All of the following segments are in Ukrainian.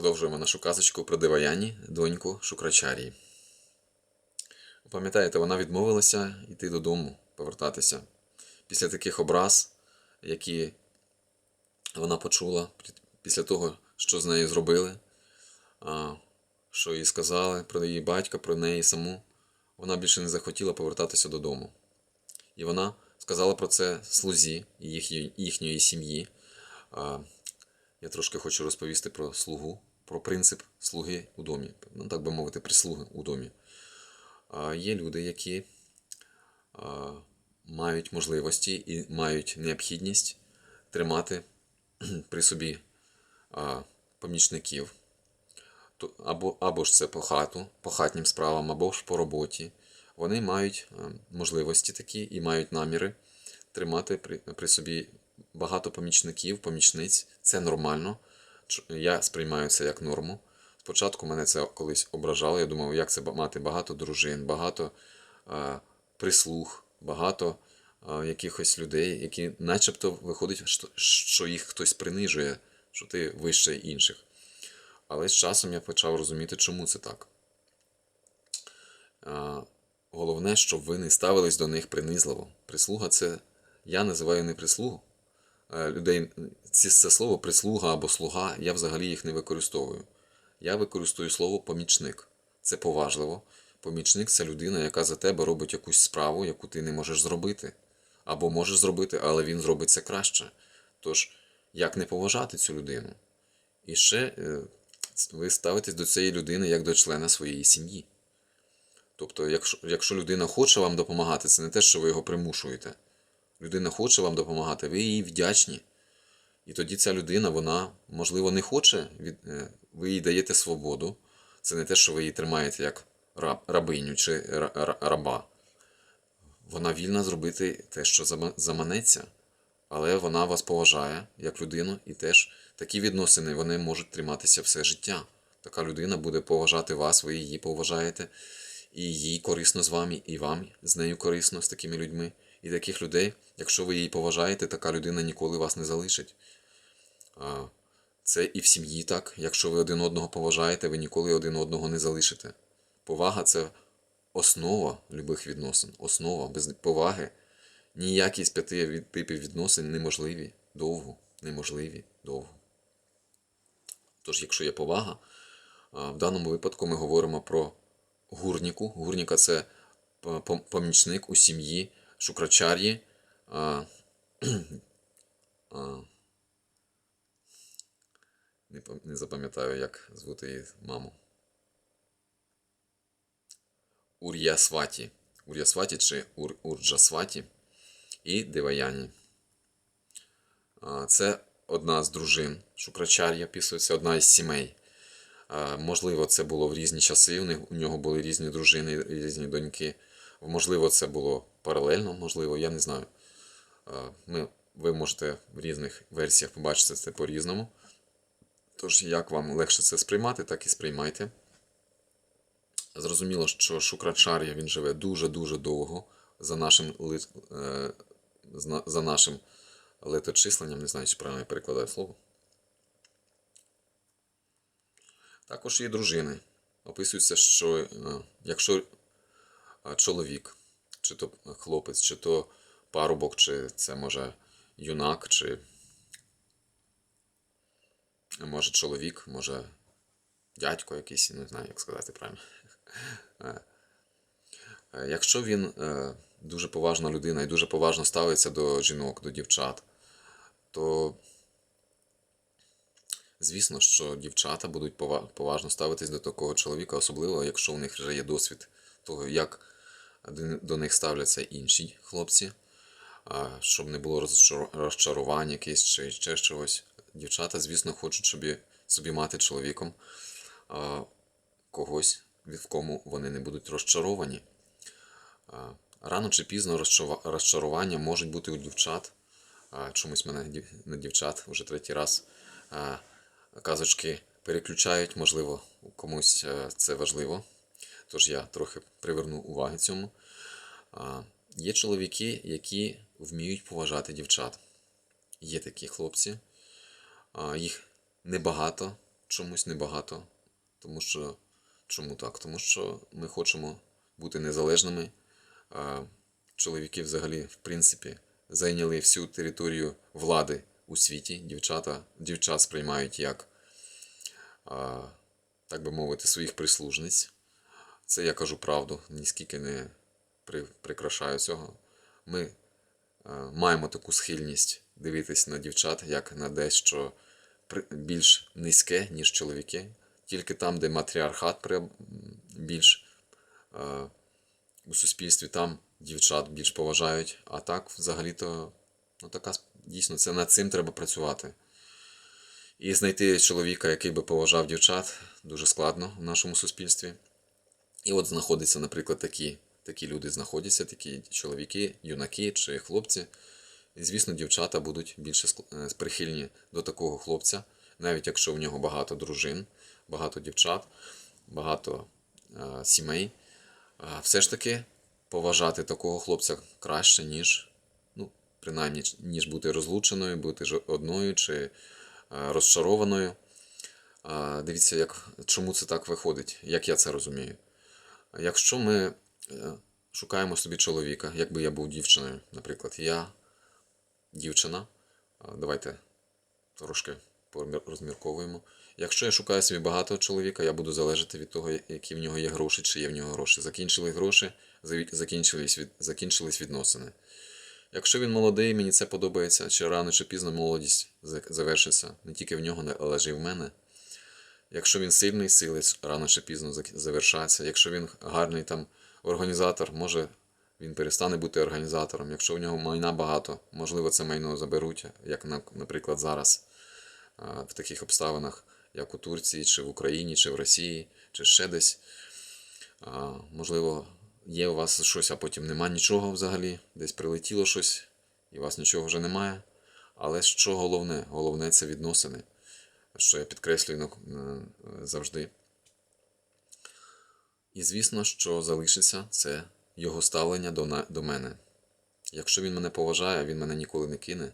Продовжуємо нашу казочку про Деваяні, доньку Шукрачарії. Пам'ятаєте, вона відмовилася йти додому, повертатися. Після таких образ, які вона почула після того, що з нею зробили, що їй сказали про її батька, про неї саму, вона більше не захотіла повертатися додому. І вона сказала про це слузі їхньої, їхньої сім'ї. Я трошки хочу розповісти про слугу, про принцип слуги у домі, ну так би мовити, прислуги у домі. Є люди, які мають можливості і мають необхідність тримати при собі помічників. Або, або ж це по хату, по хатнім справам, або ж по роботі. Вони мають е, можливості такі і мають наміри тримати при, при собі багато помічників, помічниць. Це нормально. Я сприймаю це як норму. Спочатку мене це колись ображало. Я думав, як це мати багато дружин, багато е, прислуг, багато е, якихось людей, які начебто виходить, що, їх хтось принижує, що ти вище інших. Але з часом я почав розуміти, чому це так. А, Головне, щоб ви не ставились до них принизливо. Прислуга це. Я називаю не прислугу. Е, Людей, ці- це слово прислуга або слуга, я взагалі їх не використовую. Я використовую слово помічник. Це поважливо. Помічник це людина, яка за тебе робить якусь справу, яку ти не можеш зробити. Або можеш зробити, але він зробить це краще. Тож, як не поважати цю людину? І ще е, ви ставитесь до цієї людини як до члена своєї сім'ї. Тобто, якщо, якщо людина хоче вам допомагати, це не те, що ви його примушуєте. Людина хоче вам допомагати, ви їй вдячні. І тоді ця людина, вона, можливо, не хоче, е, ви їй даєте свободу. Це не те, що ви її тримаєте як раб, рабиню чи ра- ра- раба. Вона вільна зробити те, що заманеться, але вона вас поважає як людину, і теж такі відносини вони можуть триматися все життя. Така людина буде поважати вас, ви її поважаєте, і їй корисно з вами, і вам з нею корисно з такими людьми. І таких людей, якщо ви її поважаєте, така людина ніколи вас не залишить. Це і в сім'ї так. Якщо ви один одного поважаєте, ви ніколи один одного не залишите. Повага це основа любих відносин. Основа. Без поваги ніякі з п'яти типів відносин неможливі довго. Неможливі довго. Тож, якщо є повага, в даному випадку ми говоримо про гурніку. Гурніка це помічник у сім'ї Шукрачар'ї. Не, не запам'ятаю, як звути її маму. Ур'ясваті. Ур'ясваті чи Ур, Урджасваті і Деваяні. А, Це одна з дружин Шукрачар'я, описується, одна із сімей. Можливо, це було в різні часи. У нього були різні дружини, різні доньки. Можливо, це було паралельно, можливо, я не знаю. Ми, ви можете в різних версіях побачити це по-різному. Тож, як вам легше це сприймати, так і сприймайте. Зрозуміло, що Шукрачар'я він живе дуже-дуже довго за нашим, ли- е, за нашим леточисленням, не знаю, чи правильно я перекладаю слово. Також є дружини. Описується, що е, якщо е, чоловік, чи то хлопець, чи то парубок, чи це може юнак, чи може чоловік, може дядько якийсь, не знаю, як сказати правильно. Е, е, Якщо він е, дуже поважна людина і дуже поважно ставиться до жінок, до дівчат, то звісно, що дівчата будуть поважно ставитись до такого чоловіка, особливо якщо у них вже є досвід того, як до- них ставляться інші хлопці, щоб не було розчарувань якесь чи ще чогось. Дівчата, звісно, хочуть собі, собі мати чоловіком когось, від кому вони не будуть розчаровані. Рано чи пізно розчарування можуть бути у дівчат. Чомусь мене на дівчат вже третій раз казочки переключають, можливо, комусь е, це важливо. Тож я трохи приверну уваги цьому. Є чоловіки, які вміють поважати дівчат. Є такі хлопці, їх небагато, чомусь небагато. Тому що чому так? Тому що ми хочемо бути незалежними. Чоловіки взагалі, в принципі, зайняли всю територію влади у світі. Дівчата, дівчат сприймають як, так би мовити, своїх прислужниць. Це я кажу правду, ніскільки не прикрашаю цього. Ми е, маємо таку схильність дивитись на дівчат як на дещо більш низьке, ніж чоловіки. Тільки там, де матріархат більш е, у суспільстві, там дівчат більш поважають. А так, взагалі-то, ну така дійсно, це над цим треба працювати. І знайти чоловіка, який би поважав дівчат, дуже складно в нашому суспільстві. І от знаходяться, наприклад, такі, такі люди знаходяться, такі чоловіки, юнаки чи хлопці. І, звісно, дівчата будуть більше е, прихильні до такого хлопця, навіть якщо в нього багато дружин, багато дівчат, багато е, сімей. А все ж таки поважати такого хлопця краще, ніж, ну, принаймні, ніж бути розлученою, бути одною чи е, розчарованою. А, Дивіться, як, чому це так виходить, як я це розумію. Якщо ми е, шукаємо собі чоловіка, якби я був дівчиною, наприклад, я дівчина, давайте трошки порозмірковуємо. Якщо я шукаю собі багато чоловіка, я буду залежати від того, які в нього є гроші, чи є в нього гроші. Закінчили гроші, закінчились, від, закінчились відносини. Якщо він молодий, мені це подобається, чи рано, чи пізно молодість завершиться. Не тільки в нього, але і в мене. Якщо він сильний, сили рано чи пізно завершаться. Якщо він гарний там організатор, може він перестане бути організатором. Якщо в нього майна багато, можливо, це майно заберуть, як наприклад зараз в таких обставинах, як у Турції, чи в Україні, чи в Росії, чи ще десь. Можливо, є у вас щось, а потім нема нічого взагалі, десь прилетіло щось, і у вас нічого вже немає. Але що головне? Головне це відносини, що я підкреслюю на- завжди. І звісно, що залишиться це його ставлення до, до мене. Якщо він мене поважає, він мене ніколи не кине,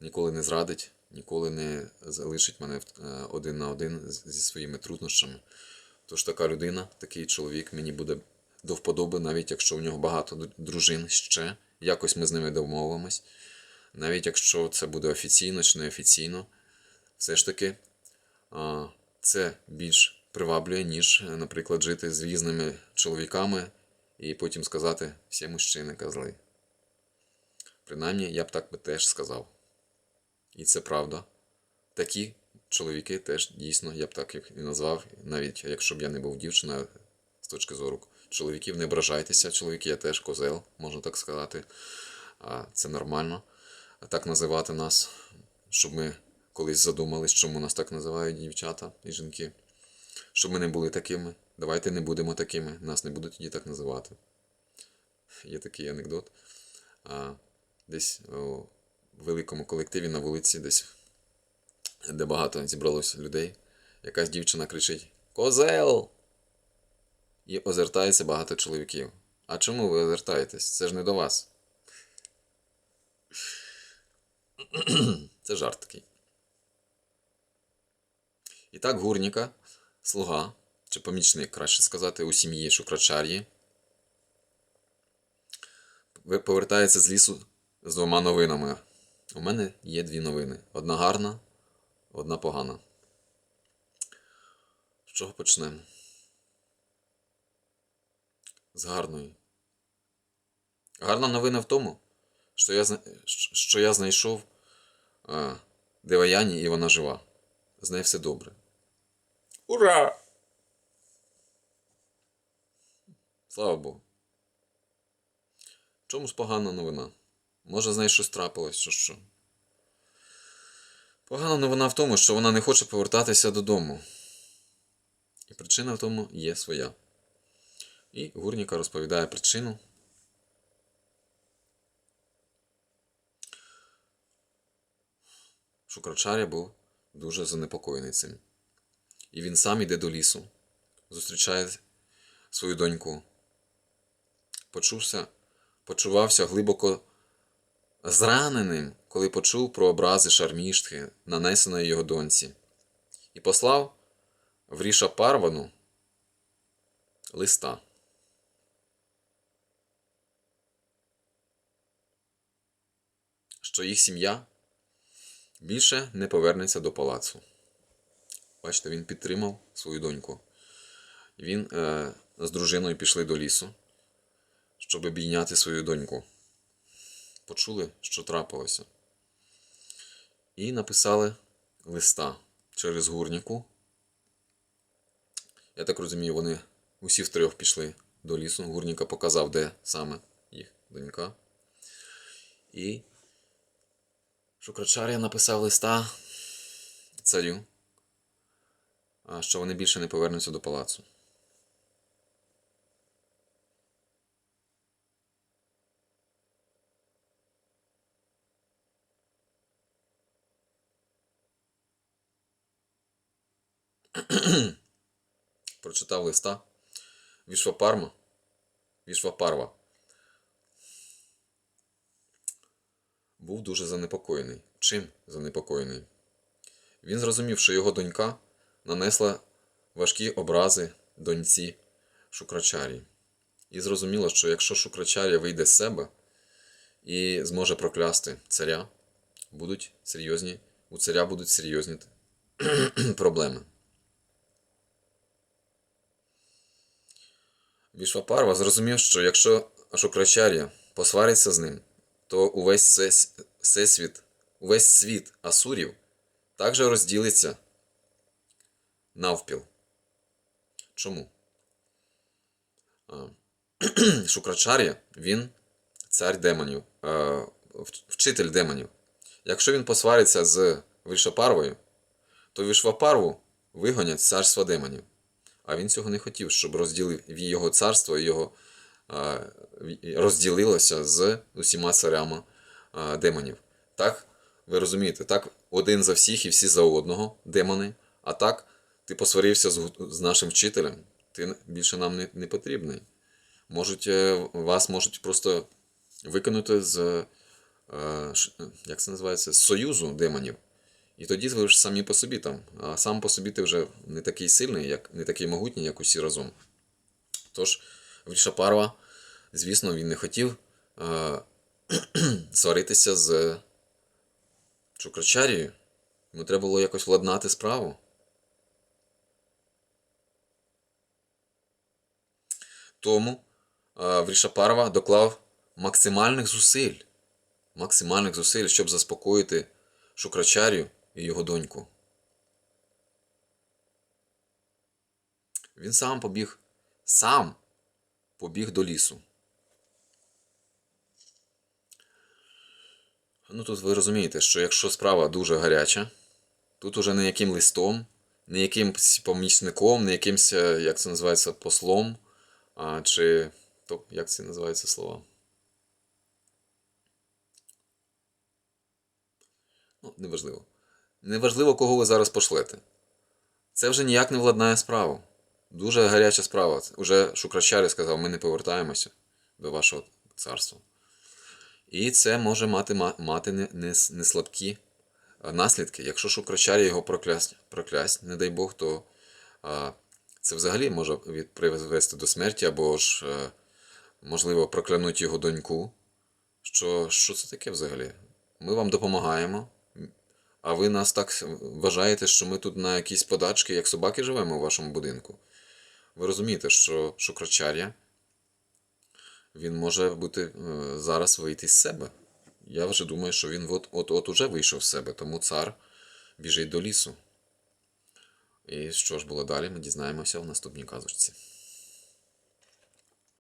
ніколи не зрадить, ніколи не залишить мене е, один на один зі своїми труднощами. Тож така людина, такий чоловік мені буде до вподоби, навіть якщо в нього багато дружин ще, якось ми з ними домовимось. Навіть якщо це буде офіційно чи неофіційно, все ж таки це більш приваблює, ніж, е, наприклад, жити з різними чоловіками і потім сказати всі мужчини козли. Принаймні, я б так би теж сказав. І це правда. Такі чоловіки теж дійсно, я б так їх і назвав, навіть якщо б я не був дівчиною з точки зору чоловіків, не ображайтеся, чоловіки, я теж козел, можна так сказати. Це нормально так називати нас, щоб ми колись задумались, чому нас так називають дівчата і жінки. Щоб ми не були такими. Давайте не будемо такими, нас не будуть тоді так називати. Є такий анекдот. А, десь у великому колективі на вулиці, десь, де багато зібралось людей, якась дівчина кричить Козел! І озертається багато чоловіків. А чому ви озертаєтесь? Це ж не до вас. Це жарт такий. І так гурніка, слуга, чи помічник, краще сказати, у сім'ї Шукрачар'ї, повертається з лісу з двома новинами. У мене є дві новини: одна гарна, одна погана. З чого почнемо? З гарної. Гарна новина в тому, що я, що я знайшов а, Деваяні і вона жива. З нею все добре. Ура! Слава Богу. В чому погана новина? Може, з нею щось трапилось, чи що? Погана новина в тому, що вона не хоче повертатися додому. І причина в тому є своя. І Гурніка розповідає причину. Шукрачаря був дуже занепокоєний цим. І він сам іде до лісу, зустрічає свою доньку. Почувся, почувався глибоко зраненим, коли почув про образи шарміштки, нанесеної його доньці. і послав в Ріша Парвану листа. Що їх сім'я більше не повернеться до палацу. Бачите, він підтримав свою доньку. Він е, з дружиною пішли до лісу, щоб обійняти свою доньку. Почули, що трапилося. І написали листа через гурніку. Я так розумію, вони усі втрьох пішли до лісу. Гурніка показав, де саме їх донька. І Шукрачаря написав листа царю, що вони більше не повернуться до палацу. Прочитав листа Вішвапарма. Вішвапарва. Був дуже занепокоєний. Чим занепокоєний? Він зрозумів, що його донька нанесла важкі образи доньці Шукрачарі. І зрозуміло, що якщо Шукрачаря вийде з себе і зможе проклясти царя, будуть серйозні, у царя будуть серйозні проблеми. Вішвапарва зрозумів, що якщо Шукрачар'я посвариться з ним, то увесь всесвіт, увесь світ асурів також розділиться навпіл. Чому? Шукрачар'я, він цар демонів, вчитель демонів. Якщо він посвариться з Вишапарвою, то Вишвапарву вигонять з царства демонів. А він цього не хотів, щоб розділив його царство його розділилося з усіма царями демонів. Так, ви розумієте, так один за всіх і всі за одного демони. А так, ти посварився з, з нашим вчителем, ти більше нам не, не потрібний. Можуть, е, вас можуть просто викинути з, е, як це називається, з союзу демонів. І тоді ви ж самі по собі там. А сам по собі ти вже не такий сильний, як, не такий могутній, як усі разом. Тож, Врішапарва, звісно, він не хотів е- сваритися з Чукрачарією. Йому треба було якось владнати справу. Тому е- Врішапарва доклав максимальних зусиль, максимальних зусиль, щоб заспокоїти Шукрачарію і його доньку. Він сам побіг, сам побіг до лісу. Ну тут ви розумієте, що якщо справа дуже гаряча, тут уже не яким листом, не якимсь помічником, не якимсь, е, як це називається, послом, а, чи то, як це називається слова? Ну, неважливо. Неважливо, кого ви зараз пошлете. Це вже ніяк не владнає справу. Дуже гаряча справа. Уже Шукрачарі сказав, ми не повертаємося до вашого царства. І це може мати, мати не, не, не слабкі наслідки. Якщо Шукрачарі його проклясть, проклясть, не дай Бог, то а, це взагалі може привести до смерті, або ж, е, можливо, проклянуть його доньку. Що, що це таке взагалі? Ми вам допомагаємо, а ви нас так вважаєте, що ми тут на якісь подачки, як собаки, живемо у вашому будинку. Ви розумієте, що Шукрачар'я, він може бути е, зараз вийти з себе. Я вже думаю, що він от, от, от уже вийшов з себе, тому цар біжить до лісу. І що ж було далі, ми дізнаємося в наступній казочці.